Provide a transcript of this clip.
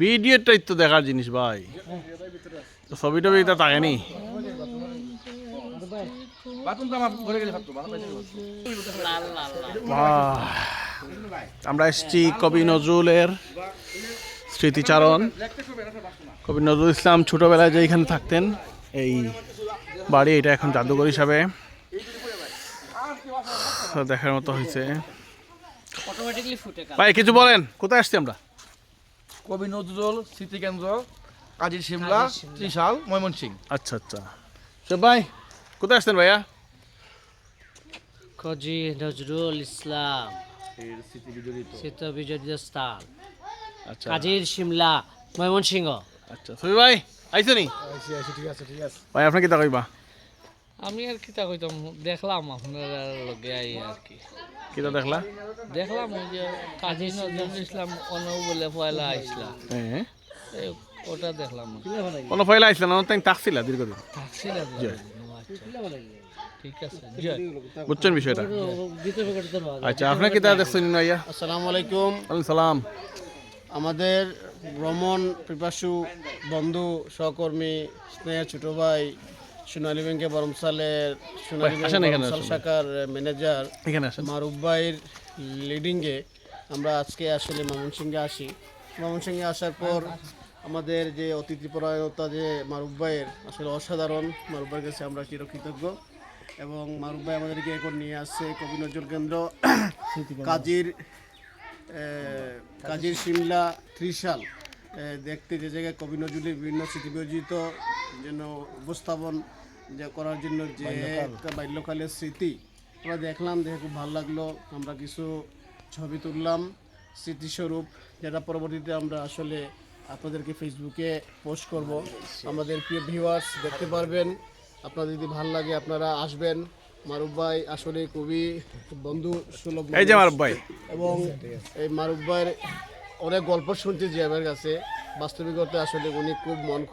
ভিডিওটাই তো দেখার জিনিস ভাই। ছবি টবি তো বাহ। আমরা এসেছি কবি নজরুলের স্মৃতিচারণ। কবি নজরুল ইসলাম ছোটবেলায় যে এখানে থাকতেন এই বাড়ি এটা এখন জাদুঘর হিসাবে। দেখার মতো হয়েছে। অটোমেটিকলি ফুটে কাজ ভাই কিছু বলেন কোথায় আসছি আমরা? কবি নজরুল স্মৃতিকেন্দ্র কাজী শিমলা ত্রিশাল ময়মনসিং আচ্ছা আচ্ছা। সে ভাই কোথায় আসছেন ভাইয়া? কজি নজরুল ইসলাম বিজড়িত স্থান। কাজীর শিমলা ময়মনসিংহ। আচ্ছা সবি ভাই আইছো নি? ঠিক আছে ঠিক আছে। ভাই আপনি কিতা কইবা? আমি আর কিতা কইতাম দেখলাম আপনার লগে আই আর কি। কিতা দেখলা? দেখলাম ওই যে কাজী নজরুল ইসলাম অনু বলে পয়লা আইসলা। হ্যাঁ ওটা দেখলাম। কোনো ফয়লা আইছিল না তাই তাকছিলা দীর্ঘদিন? থাকছিল ঠিক আছে বুঝছেন বিষয়টা? আচ্ছা আপনি কিতা দেখছেন আসসালামু আলাইকুম। সালাম। আমাদের ভ্রমণ পিপাসু বন্ধু সহকর্মী স্নেহ ছোট ভাই সোনালী ব্যাংকে বরমসালের সোনালী বরমসাল শাখার ম্যানেজার মারুফ ভাইয়ের লিডিংয়ে আমরা আজকে আসলে ময়মনসিংহে আসি। ময়মনসিংহে আসার পর আমাদের যে অতিথি পরায়ণতা যে মারুফ ভাইয়ের আসলে অসাধারণ। মারুফ ভাইয়ের কাছে আমরা চিরকৃতজ্ঞ এবং মারুফ ভাই আমাদেরকে এখন নিয়ে আসছে কবি নজরুল কেন্দ্র কাজীর কাজীর সিমলা ত্রিশাল দেখতে যে জায়গায় কবি নজরুলের বিভিন্ন স্মৃতি বিরোচিত যেন উপস্থাপন যে করার জন্য যে একটা বাল্যকালের স্মৃতি। আমরা দেখলাম দেখে খুব ভালো লাগল। আমরা কিছু ছবি তুললাম স্মৃতিস্বরূপ যেটা পরবর্তীতে আমরা আসলে আপনাদেরকে ফেসবুকে পোস্ট করব। আমাদের প্রিয় ভিউয়ার্স দেখতে পারবেন। আপনাদের যদি ভালো লাগে আপনারা আসবেন। মারুফ ভাই আসলে খুবই বন্ধু সুলভ এই যে মারুফ ভাই। এবং এই মারুফ ভাইয়ের অনেক গল্প শুনছি জিয়াবের কাছে। বাস্তবিকতা আসলে উনি খুব মন